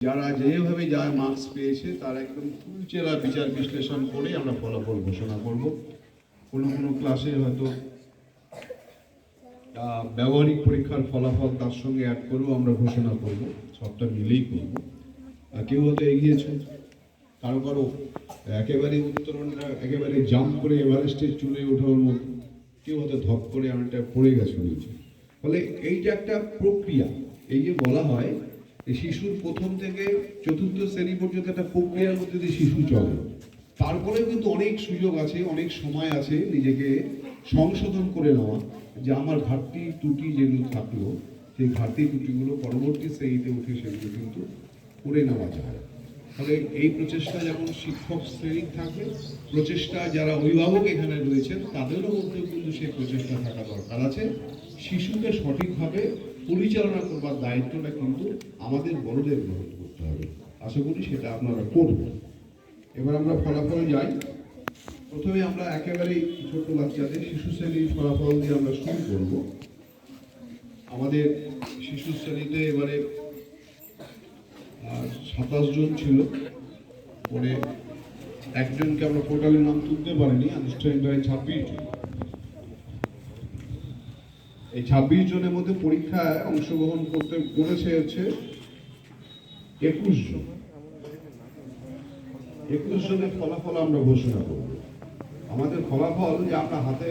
যারা যেভাবে যা মার্কস পেয়েছে, তার একদম ফুলচেরা বিচার বিশ্লেষণ করে আমরা ফলাফল ঘোষণা করব। কোনো কোনো ক্লাসে হয়তো ব্যবহারিক পরীক্ষার ফলাফল তার সঙ্গে অ্যাড করেও আমরা ঘোষণা করব, সবটা মিলেই করব। আর কেউ হয়তো এগিয়েছে কারও কারও একেবারে উত্তরণটা একেবারে জাম্প করে এভারেস্টের চুলে ওঠার মতো কেউ হয়তো ধপ করে অনেকটা পড়ে গেছে নিচে। ফলে এই যে একটা প্রক্রিয়া। এই যে বলা হয় শিশুর প্রথম থেকে চতুর্থ শ্রেণি পর্যন্ত একটা প্রক্রিয়ার মধ্যে দিয়ে শিশু চলে। তারপরে কিন্তু অনেক সুযোগ আছে, অনেক সময় আছে নিজেকে সংশোধন করে নেওয়া যে আমার ঘাটতি, ত্রুটি যেগুলো থাকল, সেই ঘাটতি, ত্রুটিগুলো পরবর্তী শ্রেণীতে উঠে সেগুলো কিন্তু করে নেওয়া যায়। ফলে এই প্রচেষ্টা যেমন শিক্ষক শ্রেণির থাকবে প্রচেষ্টা যারা অভিভাবক এখানে রয়েছেন, তাদেরও মধ্যেও কিন্তু সেই প্রচেষ্টা থাকা দরকার আছে। শিশুকে সঠিকভাবে পরিচালনা করবার দায়িত্বটা কিন্তু আমাদের বড়দের গ্রহণ করতে হবে। আশা করি সেটা আপনারা করবেন। এবার আমরা ফলাফল যাই। প্রথমে আমরা একেবারেই ছোট বাচ্চাদের শিশু শ্রেণির ফলাফল দিয়ে আমরা শুরু করব। আমাদের শিশু শ্রেণীতে এবারে সাতাশ জন ছিল। পরে একজনকে আমরা পোর্টালের নাম তুলতে পারিনি, আনুষ্ঠানিকভাবে জন। এই ছাব্বিশ জনের মধ্যে পরীক্ষায় অংশগ্রহণ করতে করেছে হচ্ছে একুশ জন। একুশ জনের ফলাফল আমরা ঘোষণা করব। আমাদের ফলাফল যে আমরা হাতে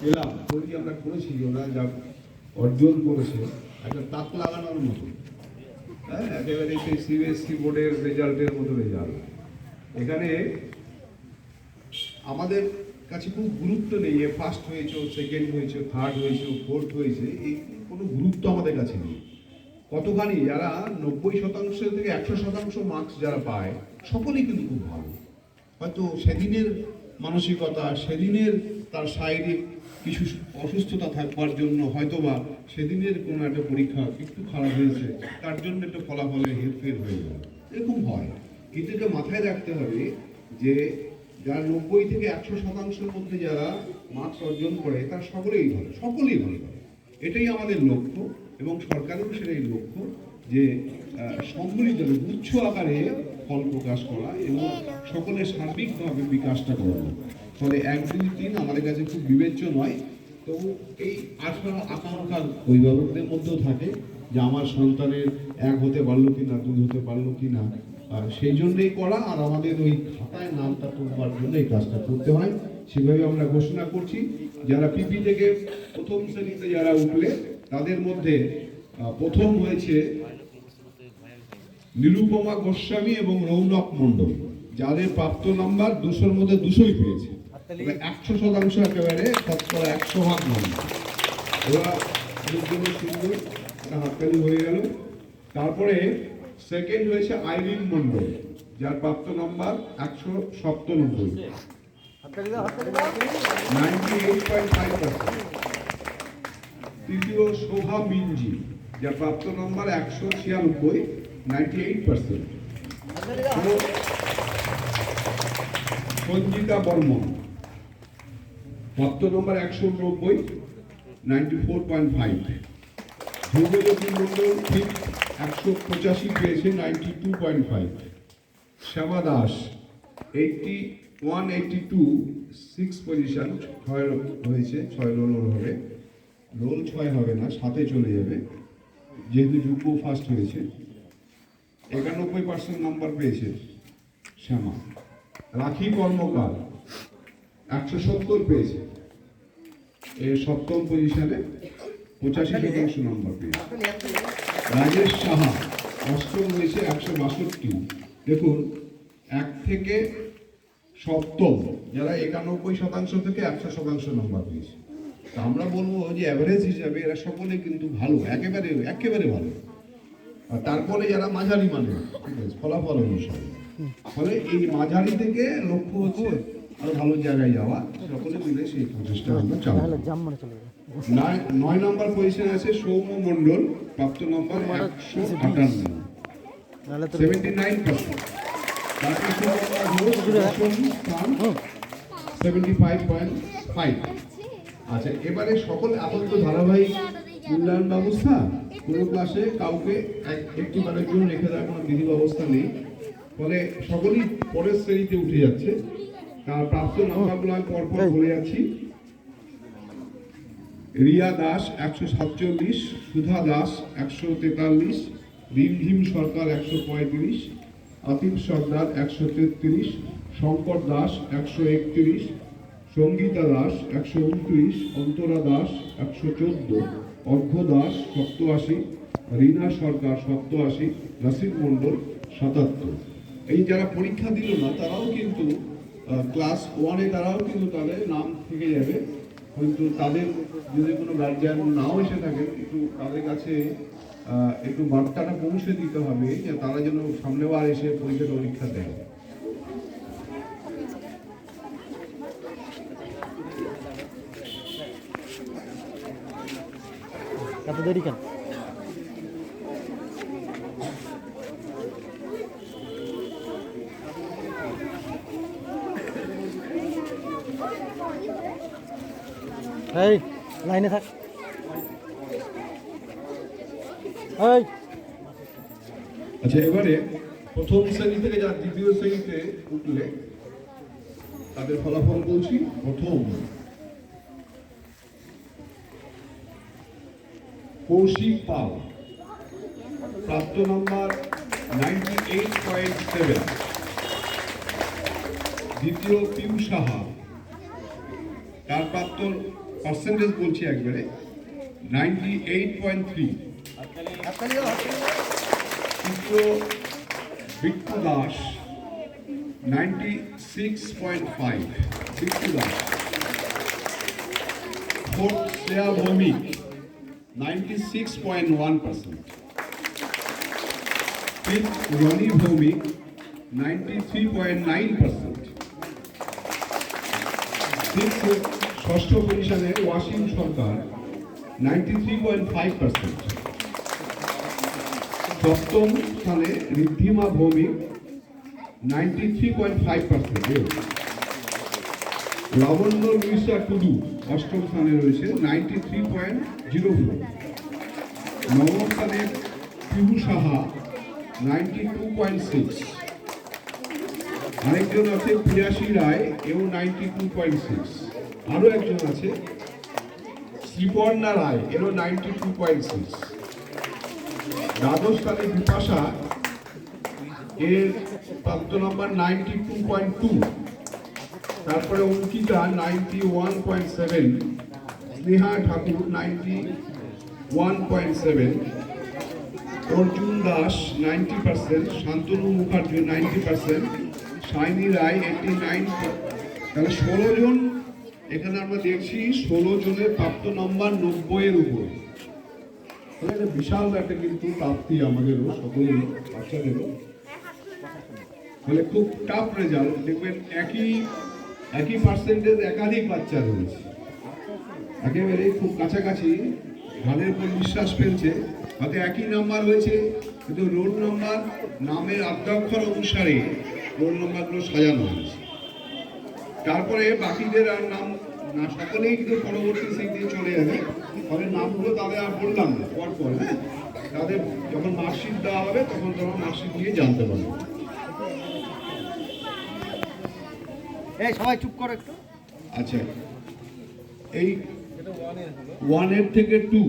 পেলাম, তৈরি আমরা করেছি, ওরা যা অর্জন করেছে, একটা তাক লাগানোর মতো। হ্যাঁ একেবারে সেই সিবিএসসি বোর্ডের রেজাল্টের মতো রেজাল্ট এখানে আমাদের কাছে খুব গুরুত্ব নেই, এ ফার্স্ট হয়েছে সেকেন্ড হয়েছে থার্ড হয়েছে ফোর্থ হয়েছে এই কোনো গুরুত্ব আমাদের কাছে নেই। কতখানি যারা নব্বই শতাংশ থেকে একশো শতাংশ মার্কস যারা পায়, সকলেই কিন্তু খুব ভালো। হয়তো সেদিনের মানসিকতা, সেদিনের তার শারীরিক কিছু অসুস্থতা থাকবার জন্য হয়তোবা সেদিনের কোনো একটা পরীক্ষা একটু খারাপ হয়েছে, তার জন্য একটা ফলাফলে হেরফের হয়ে গেল। এরকম হয়। কিন্তু এটা মাথায় রাখতে হবে যে যারা নব্বই থেকে একশো শতাংশের মধ্যে যারা মার্কস অর্জন করে, তারা সকলেই ভালো সকলেই ভালো করে। এটাই আমাদের লক্ষ্য এবং সরকারেরও সেটাই লক্ষ্য যে সম্মিলিত গুচ্ছ আকারে ফল প্রকাশ করা এবং সকলের সার্বিকভাবে বিকাশটা করানো ফলে এক, দুই, তিন আমাদের কাছে খুব বিবেচ্য নয়। তো এই আশা আকাঙ্ক্ষার অভিভাবকদের মধ্যেও থাকে যে, আমার সন্তানের এক হতে পারল কি না দুই হতে পারল কি না সেই জন্যই করা, আর আমাদের ওই খাতায় নামটা তুলবার জন্য এই কাজটা করতে হয়। সেভাবে আমরা ঘোষণা করছি, যারা পিপি থেকে প্রথম শ্রেণীতে যারা উঠলে, তাদের মধ্যে প্রথম হয়েছে নিরুপমা গোস্বামী এবং রৌনক মণ্ডল, যাদের প্রাপ্ত নাম্বার দুশোর মধ্যে দুশোই পেয়েছে। একশো শতাংশ একেবারে, শতকরা একশো ভাগ নম্বর। ওরা সুন্দর হাততালি হয়ে গেল। তারপরে সেকেন্ড হয়েছে আইরিন মণ্ডল যার প্রাপ্ত নাম্বার একশো সপ্তানব্বই। তৃতীয় শোভা মিনজি, যার প্রাপ্ত নম্বর একশো ছিয়ানব্বই ninety eight percent Sanjita Barman, প্রাপ্ত নম্বর একশো নব্বই ninety four point five Dhrubajyoti Mondal, ঠিক একশো পঁচাশি পেয়েছে ninety two point five. Shyama Das, eighty one, eighty two six position ছয় হয়েছে, ছয় রোল হবে। রোল ছয় হবে না, সাথে চলে যাবে। যেহেতু যুগ্ম ফার্স্ট হয়েছে। একানব্বই পার্সেন্ট নাম্বার পেয়েছে শ্যামা। রাখি কর্মকার, একশো সত্তর পেয়েছে। এ সপ্তম পজিশনে পঁচাশি শতাংশ নাম্বার পেয়েছে। রাজেশ সাহা, অষ্টম হয়েছে একশো বাষট্টি। দেখুন, এক থেকে সপ্তম, যারা একানব্বই শতাংশ থেকে একশো শতাংশ নম্বর পেয়েছে। তা আমরা বলব যে অ্যাভারেজ হিসাবে এরা সকলে কিন্তু ভালো, একেবারে একেবারে ভালো। আর তারপরে যারা মাঝারি মানে ঠিক আছে, ফলাফল অনুসারে। ফলে এই মাঝারি থেকে লক্ষ্য হচ্ছে আরও ভালো জায়গায় যাওয়া সকলে মিলে সেই প্রচেষ্টা আমরা চালাবো। নয় নম্বর পজিশনে আছে সৌম্য মণ্ডল প্রাপ্ত নম্বর একশো আটান্ন। সেভেন্টি নাইন পার্সেন্ট সুবর্ণা স্থান। সেভেন্টি ফাইভ পয়েন্ট ফাইভ আচ্ছা এবারে সকল আবদ্ধ ধারাবাহিক মূল্যায়ন ব্যবস্থা কোনো ক্লাসে কাউকে এক- একটি বারের জন্য রেখে দেওয়ার কোনো বিধি ব্যবস্থা নেই। ফলে সকলেই পরের শ্রেণীতে উঠে যাচ্ছে। প্রাপ্ত নাম্বারগুলো আমি পরপর বলে যাচ্ছি রিয়া দাস একশো সাতচল্লিশ সুধা দাস একশো তেতাল্লিশ রিমঝিম সরকার একশো পঁয়ত্রিশ আতিফ সর্দার একশো তেত্রিশ শঙ্কর দাস একশো একত্রিশ সঙ্গীতা দাস একশো উনত্রিশ অন্তরা দাস একশো চোদ্দ অর্ঘ্য দাস সপ্তআশি রীনা সরকার সপ্তআশি নাসির মণ্ডল সাতাত্তর। এই যারা পরীক্ষা দিল না তারাও কিন্তু ক্লাস ওয়ানে তারাও কিন্তু তাদের নাম থেকে যাবে। কিন্তু তাদের যদি কোনো গার্জিয়ান নাও এসে থাকেন একটু তাদের কাছে একটু বার্তাটা পৌঁছে দিতে হবে যে তারা যেন সামনেবার এসে পরীক্ষা পরীক্ষা দেয়। এত দেরি কেন? এই, লাইনে থাক। এই। আচ্ছা এবারে প্রথম শ্রেণি থেকে যারা দ্বিতীয় শ্রেণীতে উঠলে তাদের ফলাফল বলছি প্রথম। কৌশিক পাল, প্রাপ্ত নম্বর নাইনটি এইট পয়েন্ট সেভেন। দ্বিতীয় পিউ সাহা, তার প্রাপ্ত পার্সেন্টেজ বলছি একবারে। নাইনটি এইট পয়েন্ট থ্রি তৃতীয় Bittu Das ninety six point five Bittu Das. Fourth Shreya Bhowmik ninety six point one percent fifth Roni Bhowmik ninety three point nine percent six ষষ্ঠ পজিশনে Wasim Sarkar ninety three point five percent সপ্তম স্থানে Riddhima Bhowmik ninety three point five percent Labanya Luisa Tudu অষ্টম স্থানে রয়েছে ninety three point zero four নবম স্থানে Pihu Saha ninety two point six আরেকজন আছে প্রিয়াসী রায়, এও নাইনটি টু পয়েন্ট সিক্স আরও একজন আছে, শ্রীপর্ণা রায়, এরও নাইনটি টু পয়েন্ট সিক্স স্থানে বিপাশা, এর প্রাপ্ত number ninety two point two তারপরে Ankita ninety one point seven Sneha Thakur ninety one point seven Arjun Das ninety percent Shantanu Mukherjee ninety percent Saini Roy eighty nine তাহলে ষোলো জন এখানে আমরা দেখছি ষোলো জনের প্রাপ্ত নম্বর নব্বইয়ের উপর। একটা বিশাল একটা কিন্তু প্রাপ্তি আমাদেরও সকলেই বাচ্চাদেরও ফলে খুব টাফ রেজাল্ট দেখবেন একই একই পার্সেন্টেজ একাধিক বাচ্চা রয়েছে। একেবারে খুব কাছাকাছি। ঘাড়ের উপর নিঃশ্বাস ফেলছে। হয়তো একই নাম্বার হয়েছে কিন্তু রোল নাম্বার নামের আদ্যাক্ষর অনুসারে রোল নাম্বারগুলো সাজানো হয়েছে। তারপরে বাকিদের আর নাম না সকলেই কিন্তু পরবর্তী সেই দিয়ে চলে যাবে ফলে নামগুলো তাদের আর বললাম না। পর পর হ্যাঁ? তাদের যখন মার্কশিট দেওয়া হবে তখন তোমরা মার্কশিট নিয়ে জানতে পারবে। এই সবাই চুপ করো একটু। আচ্ছা। এই ওয়ানের থেকে টু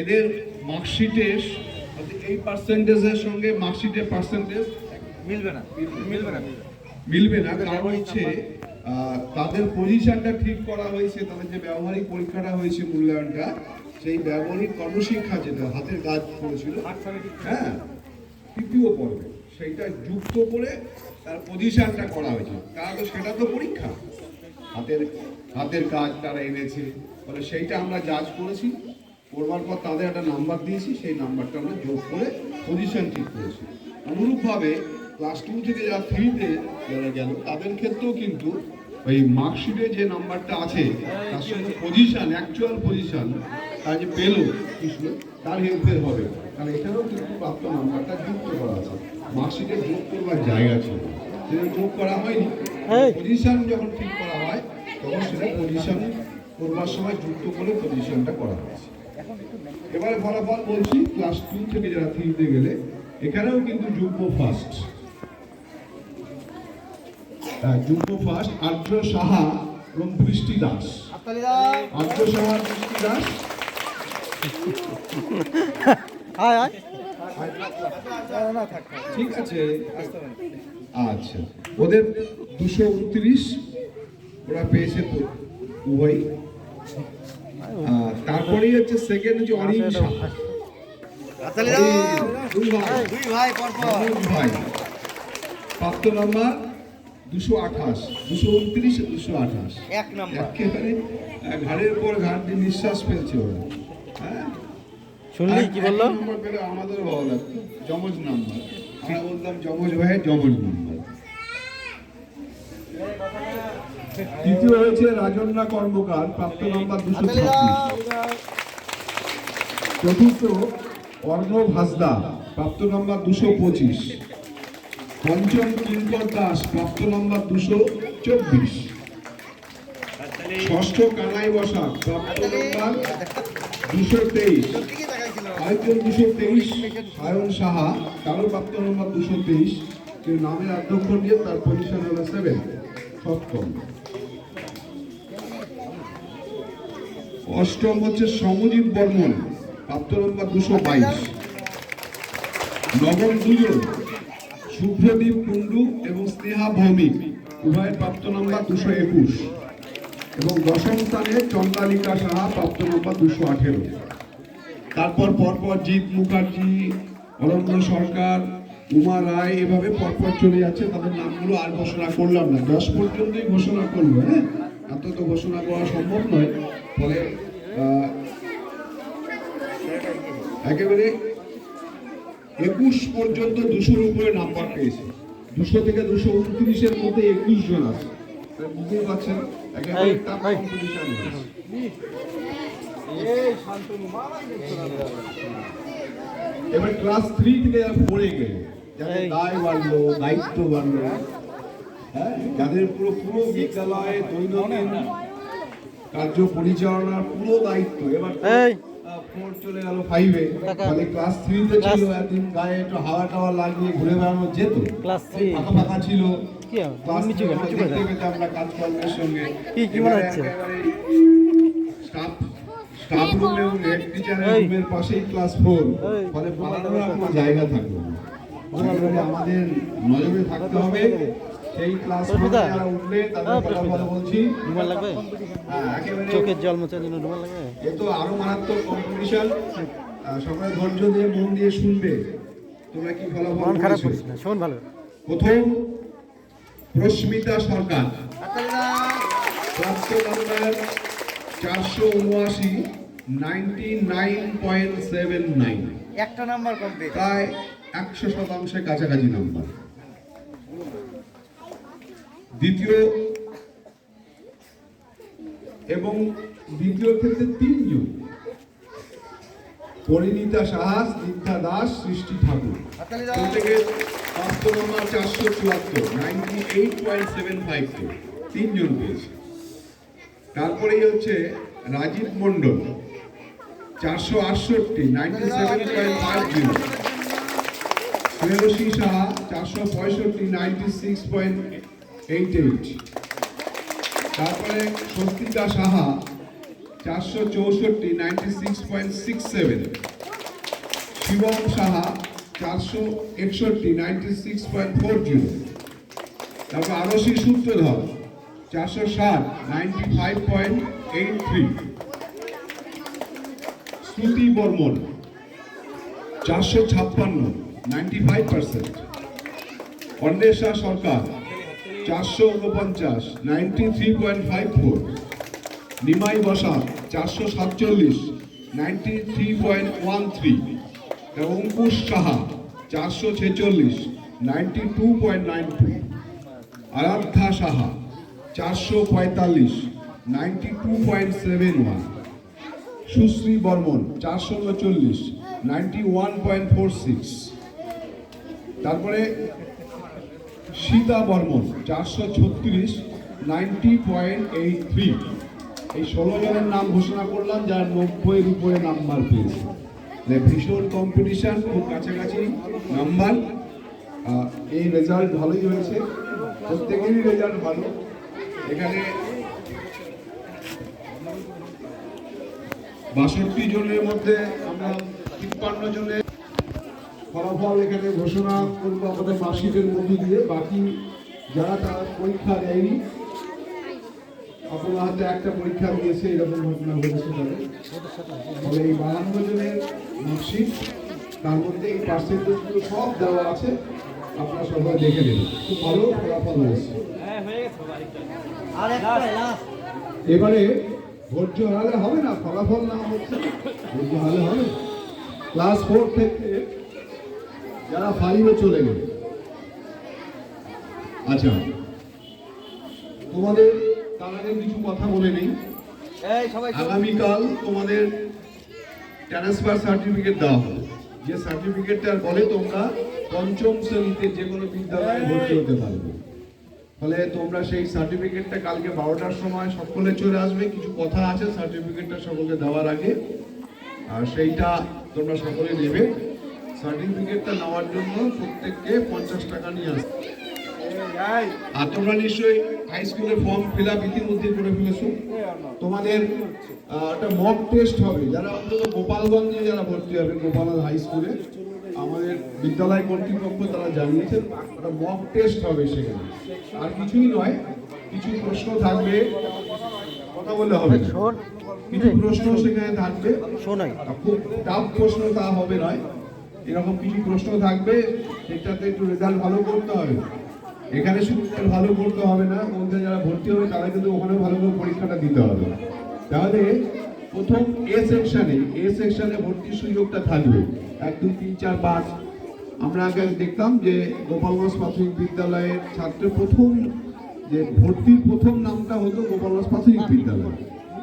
এদের মার্কশিটের এই পার্সেন্টেজের সঙ্গে মার্কশিটের পার্সেন্টেজ মিলবে না। মিলবে না। মিলবে না কারণ হচ্ছে তাদের পজিশনটা ঠিক করা হয়েছে তাদের যে ব্যবহারিক পরীক্ষাটা হয়েছে মূল্যায়নটা সেই ব্যবহারিক কর্মশিক্ষা যেটা হাতের কাজ করেছিল হ্যাঁ তৃতীয় পর্বে সেইটা যুক্ত করে তার পজিশনটা করা হয়েছে। তারা তো সেটা তো পরীক্ষা। হাতের হাতের কাজ তারা এনেছে ফলে সেইটা আমরা জাজ করেছি। করবার পর তাদের একটা নাম্বার দিয়েছি সেই নাম্বারটা আমরা যোগ করে পজিশন ঠিক করেছি। অনুরূপভাবে ক্লাস টু থেকে যারা থ্রিতে যারা গেল তাদের ক্ষেত্রেও কিন্তু ওই মার্কশিটে যে নাম্বারটা আছে তার সঙ্গে পজিশন অ্যাকচুয়াল পজিশন তার যে পেল কৃষ্ণ তার হেল্পের হবে। কারণ এখানেও কিন্তু প্রাপ্ত নাম্বারটা যুক্ত করা আছে। মার্কশিটে যোগ করবার জায়গা ছিল। সেটা যোগ করা হয়নি। পজিশন যখন ঠিক করা হয় তখন সেটা পজিশন করবার সময় যুক্ত করে পজিশনটা করা হয়েছে। এবারে ফলাফল বলছি ক্লাস টু থেকে যারা থ্রিতে গেলে এখানেও কিন্তু যুগ্ম ফার্স্ট যুগ্ম ফার্স্ট আর্দ্র সাহা এবং বৃষ্টি দাস। হাততালি দাও সাহা বৃষ্টি দাস। আয় আয়। ঠিক আছে। আচ্ছা। ওদের দুশো উনত্রিশ ওরা পেয়েছে তো উভয় তারপরেই হচ্ছে সেকেন্ড হচ্ছে শাহ হাততালি দাও দুই ভাই। প্রাপ্ত নাম্বার দুশো আঠাশ দুশো উনত্রিশ দুশো আঠাশ। এক নাম্বার। একেবারে ঘাড়ের পর দিয়ে নিঃশ্বাস ফেলছে ওরা। হ্যাঁ? শুনলি কি বলল? নম্বর পেলে আমাদেরও ভালো লাগতো যমজ নাম্বার। আমরা বলতাম যমজ ভাইয়ের যমজ নাম্বার। তৃতীয় হয়েছে রাজন্না কর্মকার প্রাপ্ত নাম্বার দুশো হাততালি চতুর্থ অর্ণব হাসদা প্রাপ্ত নাম্বার দুশো পঁচিশ। পঞ্চম কিঙ্কর দাস, প্রাপ্ত নাম্বার দুশো চব্বিশ। ষষ্ঠ কানাই বসা প্রাপ্ত নাম্বার দুশো তেইশ। আরেকজন দুশো তেইশ, সায়ন সাহা, তারও প্রাপ্ত নম্বর দুশো তেইশ। কেউ নামের অধ্যক্ষ নিয়ে তার পজিশন হলো সেভেন সপ্তম। অষ্টম হচ্ছে সমজিৎ বর্মন, প্রাপ্ত নম্বর দুশো বাইশ। নবম দুজন শুভ্রদীপ কুণ্ডু এবং স্নেহা ভৌমিক, উভয়ের প্রাপ্ত নম্বর দুশো একুশ এবং দশম স্থানে চন্দ্রালিকা সাহা, প্রাপ্ত নম্বর দুশো আঠেরো। তারপর পরপর জিৎ মুখার্জি অরণ্য সরকার, উমা রায়, এভাবে পরপর চলে যাচ্ছে। তাদের নামগুলো আর ঘোষণা করলাম না। দশ পর্যন্তই ঘোষণা করব হ্যাঁ? এত তো ঘোষণা করা সম্ভব নয়। ফলে একেবারে একুশ পর্যন্ত দুশোর উপরে নাম্বার পেয়েছে। দুশো থেকে দুশো উনত্রিশের মধ্যে একুশ জন আছে। বুঝতেই পারছেন একেবারে টাফ কম্পিটিশন এবার ক্লাস থ্রি থেকে যারা পড়ে গেলে যাদের। দায় বাড়লো দায়িত্ব বাড়লো হ্যাঁ যাদের পুরো পুরো বিদ্যালয়ে দৈনন্দিন কার্য পরিচালনার পুরো দায়িত্ব এবার ফোর চলে গেল ফাইভে মানে ক্লাস থ্রিতে ছিল একদিন গায়ে একটু হাওয়া টাওয়া লাগিয়ে ঘুরে বেড়ানো যেত। Class three। ফাঁকা ফাঁকা ছিল। কি হবে? ক্লাস নিচু নিচু দেখতে পেতাম আমরা কাজকর্মের সঙ্গে। কি, কি এবারে হচ্ছে? স্টাফ স্টাফ রুম হেড টিচারের রুমের পাশেই ক্লাস ফোর কোনো জায়গা আমাদের নজরে থাকতে হবে। সেই ক্লাস যারা উঠলে তাদের ফলাফল বলছি। রুমাল লাগবে? হ্যাঁ, চোখের জল মোচার জন্য রুমাল লাগবে? এ তো আরও মারাত্মক কম্পিটিশন সবাই ধৈর্য দিয়ে মন দিয়ে শুনবে। তোমরা কি ফলাফল মন খারাপ করিস না শোন ভালো প্রথম প্রস্মিতা সরকার। প্রাপ্ত নাম্বার চারশো উনআশি ninety nine point seven nine একটা নাম্বার কমপ্লিট প্রায় একশো শতাংশের কাছাকাছি নাম্বার দ্বিতীয় এবং দ্বিতীয় ক্ষেত্রে তিনজন। পরিণীতা সাহা স্নিগ্ধা দাস সৃষ্টি ঠাকুর। থেকে প্রাপ্ত নম্বর চারশো চুয়াত্তর ninety eight point seven five two তিনজন পেয়েছে। তারপরেই হচ্ছে রাজীব মণ্ডল চারশো আটষট্টি ninety seven point five zero Saha চারশো পঁয়ষট্টি ninety six point eight eight তারপরে স্বস্তিকা সাহা, চারশো চৌষট্টি ninety six point six seven Shivam Saha, চারশো একষট্টি ninety six point four zero তারপর আরসি সূত্রধর, চারশো ষাট ninety five point eight three Shruti Barman, চারশো ছাপ্পান্ন ninety five percent Anwesha Sarkar চারশো উনপঞ্চাশ ninety three point five four Nimai Basa চারশো সাতচল্লিশ ninety three point one three Ankush Saha, চারশো ছেচল্লিশ ninety two point nine two Aradhya Saha, চারশো পঁয়তাল্লিশ ninety two point seven one Sushri Barman, চারশো উনচল্লিশ ninety one point four six তারপরে সীতা বর্মন, চারশো ছত্রিশ, নাইনটি পয়েন্ট এইট থ্রি। এই ষোলো জনের নাম ঘোষণা করলাম, যার নব্বইয়ের উপরে নাম্বার পেয়েছে। মানে ভীষণ কম্পিটিশান খুব কাছাকাছি নাম্বার। এই রেজাল্ট ভালোই হয়েছে। প্রত্যেকেরই রেজাল্ট ভালো। এখানে বাষট্টি জনের মধ্যে আমরা তিপ্পান্ন জনের ফলাফল এখানে ঘোষণা করব আমাদের মার্কশিটের মধ্যে দিয়ে। বাকি যারা তারা পরীক্ষা দেয়নি, আপনার হাতে একটা পরীক্ষা দিয়েছে, এরকম ঘটনা ঘটেছে তাদের। এই বাহান্ন জনের মার্কশিট, তার মধ্যে এই পার্সেন্টেজগুলো সব দেওয়া আছে, আপনারা সবাই দেখে নেবেন। খুব ভালো ফলাফল হয়েছে। এবারে ধৈর্য হারালে হবে না, ফলাফল না হচ্ছে ধৈর্য হারালে হবে ক্লাস ফোর থেকে যারা ফাইভে চলে গেলে। আচ্ছা তোমাদের তার আগে কিছু কথা বলে নেই। আগামীকাল তোমাদের ট্রান্সফার সার্টিফিকেট দেওয়া হবে। যে সার্টিফিকেটটার বলে তোমরা পঞ্চম শ্রেণীতে যে কোনো বিদ্যালয়ে ভর্তি হতে পারবে। ফলে তোমরা সেই সার্টিফিকেটটা কালকে বারোটার সময় সকলে চলে আসবে। কিছু কথা আছে সার্টিফিকেটটা সকলকে দেওয়ার আগে। আর সেইটা তোমরা সকলে নেবে। সার্টিফিকেটটা নেওয়ার জন্য প্রত্যেককে পঞ্চাশ টাকা নিয়ে আসবে। আর তোমরা নিশ্চয়ই হাই স্কুলের ফর্ম ফিল আপ ইতিমধ্যে করে ফেলেছো। তোমাদের একটা মক টেস্ট হবে। যারা অন্তত গোপালগঞ্জে যারা ভর্তি হবে গোপালগঞ্জ হাই স্কুলে আমাদের বিদ্যালয় কর্তৃপক্ষ তারা জানিয়েছেন একটা মক টেস্ট হবে সেখানে। আর কিছুই নয় কিছু প্রশ্ন থাকবে কথা বললে হবে। কিছু প্রশ্ন সেখানে থাকবে। শোনাই। খুব টাফ প্রশ্ন তা হবে নয়। এরকম কিছু প্রশ্ন থাকবে সেটাতে একটু রেজাল্ট ভালো করতে হবে। এখানে শুধু ভালো করতে হবে না ওখানে যারা ভর্তি হবে তারা কিন্তু ওখানে ভালো করে পরীক্ষাটা দিতে হবে। তাহলে প্রথম এ সেকশনে এ সেকশনে ভর্তির সুযোগটা থাকবে। এক, দুই, তিন, চার, পাঁচ। আমরা আগে দেখতাম যে গোপালগঞ্জ প্রাথমিক বিদ্যালয়ের ছাত্র প্রথম যে ভর্তির প্রথম নামটা হতো গোপালগঞ্জ প্রাথমিক বিদ্যালয়।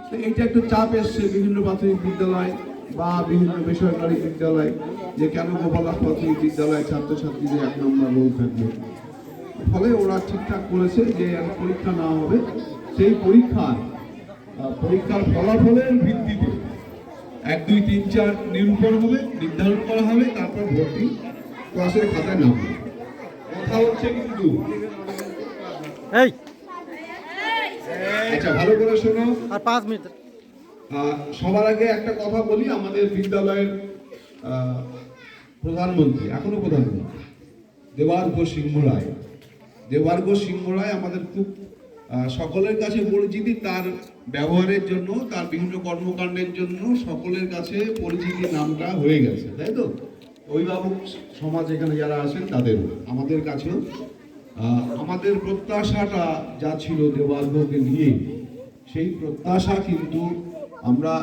তো এইটা একটু চাপ এসছে বিভিন্ন প্রাথমিক বিদ্যালয়। বা বিভিন্ন বেসরকারি বিদ্যালয় যে কেন গোপালগঞ্জ প্রাথমিক বিদ্যালয় ছাত্রছাত্রীদের এক নম্বর রোল থাকবে ফলে ওরা ঠিকঠাক করেছে যে পরীক্ষা না হবে সেই পরীক্ষার পরীক্ষার ফলাফলের ভিত্তিতে এক দুই তিন চার নিরূপণ হবে নির্ধারণ করা হবে তারপর ভর্তি ক্লাসের খাতায় নামবে। কথা হচ্ছে কিন্তু এই। আচ্ছা ভালো করে শোনো। আর পাঁচ মিনিট। সবার আগে একটা কথা বলি, আমাদের বিদ্যালয়ের প্রধানমন্ত্রী, এখনও প্রধানমন্ত্রী, দেবার্ঘ সিংহ রায়। দেবার্ঘ সিংহ রায় আমাদের খুব সকলের কাছে পরিচিতি, তার ব্যবহারের জন্য, তার বিভিন্ন কর্মকাণ্ডের জন্য সকলের কাছে পরিচিতি নামটা হয়ে গেছে, তাই তো? অভিভাবক সমাজ এখানে যারা আছেন, তাদেরও, আমাদের কাছেও। আমাদের প্রত্যাশাটা যা ছিল দেবার্ঘকে নিয়ে, সেই প্রত্যাশা কিন্তু আমরা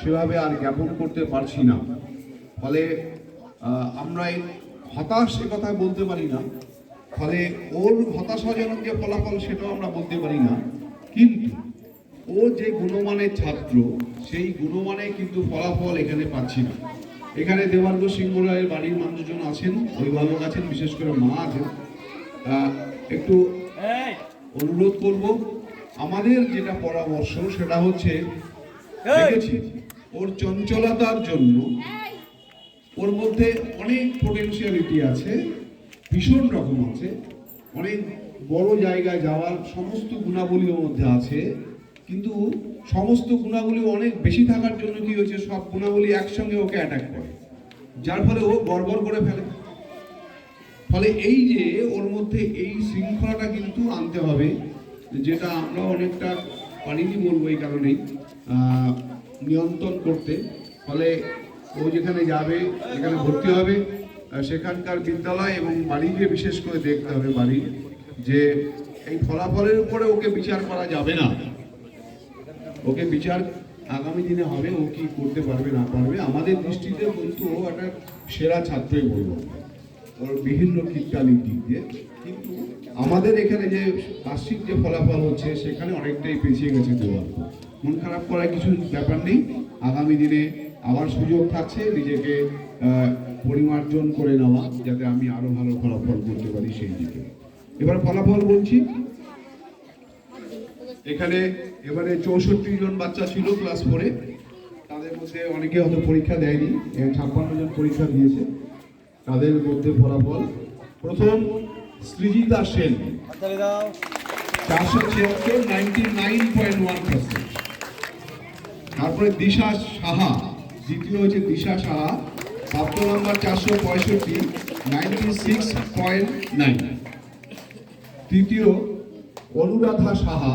সেভাবে আর জ্ঞাপন করতে পারছি না। ফলে আমরা এই হতাশ সে কথা বলতে পারি না। ফলে ওর হতাশাজনক যে ফলাফল সেটাও আমরা বলতে পারি না। কিন্তু ও যে গুণমানের ছাত্র সেই গুণমানে কিন্তু ফলাফল এখানে পাচ্ছি না। এখানে দেবার্গ সিংহ রায়ের বাড়ির মানুষজন আছেন অভিভাবক আছেন বিশেষ করে মা আছেন। একটু অনুরোধ করব আমাদের যেটা পরামর্শ সেটা হচ্ছে দেখেছি? ওর চঞ্চলতার জন্য ওর মধ্যে অনেক পোটেনশিয়ালিটি আছে ভীষণ রকম আছে অনেক বড় জায়গায় যাওয়ার সমস্ত গুণাবলী ওর মধ্যে আছে কিন্তু সমস্ত গুণাবলী অনেক বেশি থাকার জন্য কি হয়েছে সব গুণাবলী একসঙ্গে ওকে অ্যাটাক করে যার ফলে ও গড়বড় করে ফেলে। ফলে এই যে ওর মধ্যে এই শৃঙ্খলাটা কিন্তু আনতে হবে যেটা আমরা অনেকটা পারিনি বলব এই কারণেই। নিয়ন্ত্রণ করতে। ফলে ও যেখানে যাবে, যেখানে ভর্তি হবে সেখানকার বিদ্যালয় এবং বাড়িকে বিশেষ করে দেখতে হবে বাড়ি, যে এই ফলাফলের উপরে ওকে বিচার করা যাবে না। ওকে বিচার আগামী দিনে হবে, ও কি করতে পারবে, না পারবে, আমাদের দৃষ্টিতে কিন্তু ও একটা সেরা ছাত্রই বলব। ওর বিভিন্ন কীর্তালির দিক দিয়ে। কিন্তু আমাদের এখানে যে বার্ষিক যে ফলাফল হচ্ছে, সেখানে অনেকটাই পিছিয়ে গেছে দেওয়ার মন খারাপ করার কিছু ব্যাপার নেই। আগামী দিনে আবার সুযোগ থাকছে নিজেকে পরিমার্জন করে নেওয়া যাতে আমি আরও ভালো ফলাফল করতে পারি সেই দিকে। এবার ফলাফল বলছি। এখানে এবারে চৌষট্টি জন বাচ্চা ছিল ক্লাস ফোরে তাদের মধ্যে অনেকে হয়তো পরীক্ষা দেয়নি। ছাপ্পান্ন জন পরীক্ষা দিয়েছে। তাদের মধ্যে ফলাফল। প্রথম সৃজিতা সেন। চারশো ছিয়াত্তর ninety nine point one percent তারপরে দিশা সাহা, দ্বিতীয় হচ্ছে দিশা সাহা প্রাপ্ত নম্বর চারশো পঁয়ষট্টি নাইনটি সিক্স পয়েন্ট নাইন তৃতীয়, অনুরাধা সাহা,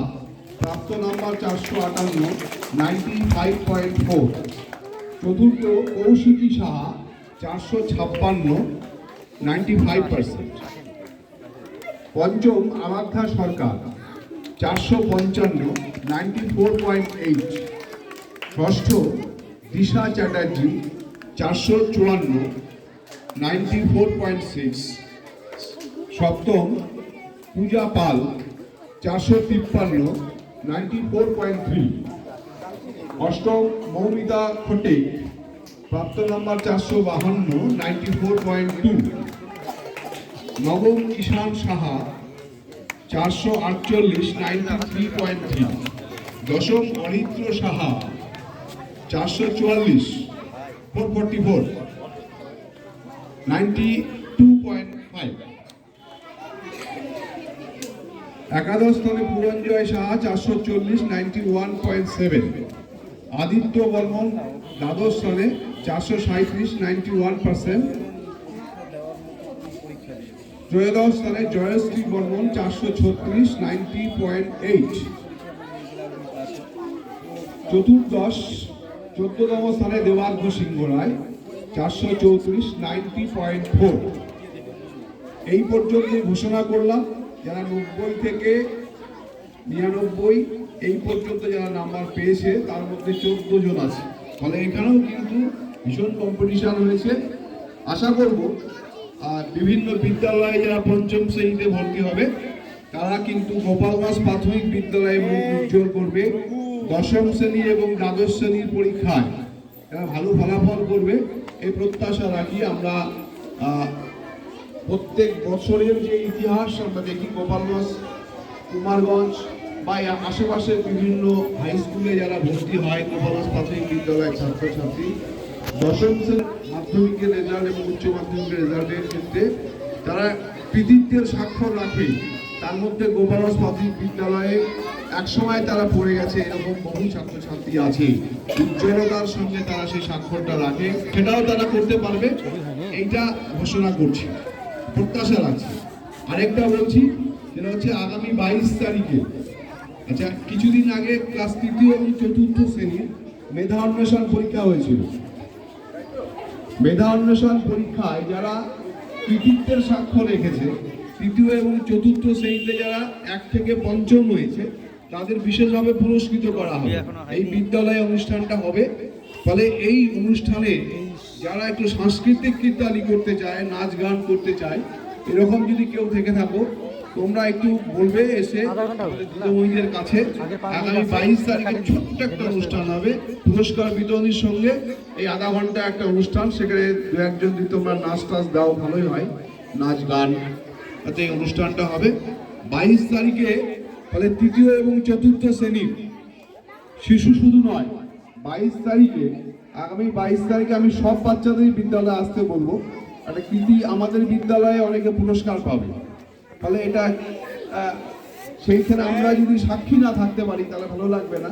প্রাপ্ত নম্বর চারশো আটান্ন নাইনটি ফাইভ পয়েন্ট ফোর চতুর্থ, কৌশিকী সাহা, চারশো ছাপ্পান্ন নাইনটি ফাইভ পার্সেন্ট পঞ্চম, আরাধ্যা সরকার, চারশো পঞ্চান্ন নাইনটি ফোর পয়েন্ট এইট ষষ্ঠ দিশা চ্যাটার্জি চারশো চুয়ান্ন নাইনটি ফোর পয়েন্ট সিক্স সপ্তম পূজা পাল চারশো তিপ্পান্ন নাইনটি ফোর পয়েন্ট থ্রি অষ্টম মৌমিতা খোটে, প্রাপ্ত নম্বর চারশো বাহান্ন নাইনটি ফোর পয়েন্ট টু নবম কিষান সাহা চারশো আটচল্লিশ নাইনটি থ্রি পয়েন্ট থ্রি দশম অরিত্র সাহা চারশো চুয়াল্লিশ four forty four ninety two point five একাদশ স্থানে পুরঞ্জয় সাহা চারশো চল্লিশ ninety one point seven Aditya Barman, দ্বাদশ স্থানে চারশো সাঁত্রিশ নাইনটি ওয়ান পার্সেন্ট ত্রয়োদশ স্থানে জয়শ্রী বর্মন, চারশো ছত্রিশ নাইনটি পয়েন্ট এইট চতুর্দশ চোদ্দতম স্থানে দেবার্ঘ সিংহ রায় চারশো চৌত্রিশ, নাইনটি পয়েন্ট ফোর। এই পর্যন্ত ঘোষণা করলাম, যারা নব্বই থেকে নিরানব্বই, এই পর্যন্ত যারা নাম্বার পেয়েছে, তার মধ্যে চোদ্দ জন আছে। ফলে এখানেও কিন্তু ভীষণ কম্পিটিশন হয়েছে। আশা করব, আর বিভিন্ন বিদ্যালয়ে যারা পঞ্চম শ্রেণীতে ভর্তি হবে, তারা কিন্তু গোপালগঞ্জ প্রাথমিক বিদ্যালয়ে মুখ উজ্জ্বল করবে। দশম শ্রেণি এবং দ্বাদশ শ্রেণির পরীক্ষায় তারা ভালো ফলাফল করবে। এই প্রত্যাশা রাখি আমরা প্রত্যেক বছরের যে ইতিহাস আমরা দেখি গোপালগঞ্জ কুমারগঞ্জ বা এর আশেপাশের বিভিন্ন হাই স্কুলে যারা ভর্তি হয় গোপালগঞ্জ প্রাথমিক বিদ্যালয়ের ছাত্রছাত্রী, দশম মাধ্যমিকের রেজাল্ট এবং উচ্চ মাধ্যমিকের রেজাল্টের ক্ষেত্রে তারা কৃতিত্বের স্বাক্ষর রাখে। তার মধ্যে গোপালগঞ্জ প্রাথমিক বিদ্যালয়ে একসময় তারা পড়ে গেছে এরকম বহু ছাত্রছাত্রী আছে। উজ্জ্বলতার সঙ্গে তারা সেই স্বাক্ষরটা রাখে। সেটাও তারা করতে পারবে। এইটা ঘোষণা করছি। প্রত্যাশা রাখছি। আরেকটা বলছি সেটা হচ্ছে আগামী বাইশ তারিখে। আচ্ছা কিছুদিন আগে ক্লাস তৃতীয় এবং চতুর্থ শ্রেণির মেধা অন্বেষণ পরীক্ষা হয়েছিল। মেধা অন্বেষণ পরীক্ষায় যারা কৃতিত্বের স্বাক্ষর রেখেছে, তৃতীয় এবং চতুর্থ শ্রেণীতে যারা এক থেকে পঞ্চম হয়েছে তাদের বিশেষভাবে পুরস্কৃত করা হবে। এই বিদ্যালয়ে অনুষ্ঠানটা হবে। ফলে এই অনুষ্ঠানে যারা একটু সাংস্কৃতিক কীর্তালি করতে চায় নাচ গান করতে চায় এরকম যদি কেউ থেকে থাকো তোমরা একটু বলবে এসে দিদিমণিদের কাছে। আগামী বাইশ তারিখে ছোট্ট একটা অনুষ্ঠান হবে। পুরস্কার বিতরণীর সঙ্গে এই আধা ঘণ্টা একটা অনুষ্ঠান। সেখানে দু একজন যদি তোমরা নাচ টাচ দাও ভালোই হয়। নাচ গান তাতে এই অনুষ্ঠানটা হবে। বাইশ তারিখে ফলে তৃতীয় এবং চতুর্থ শ্রেণির শিশু শুধু নয়, বাইশ তারিখে, আগামী বাইশ তারিখে আমি সব বাচ্চাদের বিদ্যালয়ে আসতে বলব। একটা কৃতি আমাদের বিদ্যালয়ে অনেকে পুরস্কার পাবে। তাহলে এটা সেইখানে আমরা যদি সাক্ষী না থাকতে পারি, তাহলে ভালো লাগবে না।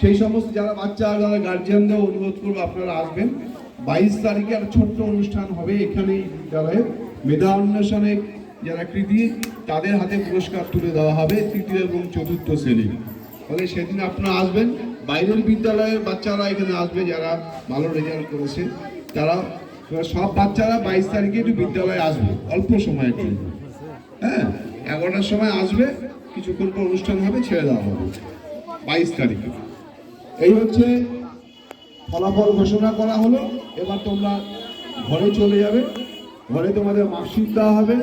সেই সমস্ত যারা বাচ্চা, যারা গার্জিয়ানদের অনুরোধ করব, আপনারা আসবেন। বাইশ তারিখে একটা ছোট্ট অনুষ্ঠান হবে এখানে বিদ্যালয়ে। মেধা অন্বেষণে যারা কৃতি, তাদের হাতে পুরস্কার তুলে দেওয়া হবে তৃতীয় এবং চতুর্থ শ্রেণি। ফলে সেদিন আপনারা আসবেন, বাইরের বিদ্যালয়ের বাচ্চারা এখানে আসবে, যারা ভালো রেজাল্ট করেছে তারা সব বাচ্চারা বাইশ তারিখে একটু বিদ্যালয়ে আসবে, অল্প সময়ের জন্য। হ্যাঁ এগারোটার সময় আসবে, কিছুক্ষণ পর অনুষ্ঠান হবে, ছেড়ে দেওয়া হবে, বাইশ তারিখে। এই হচ্ছে ফলাফল ঘোষণা করা হলো, এবার তোমরা ঘরে চলে যাবে, ঘরে তোমাদের মার্কশিট দেওয়া হবে।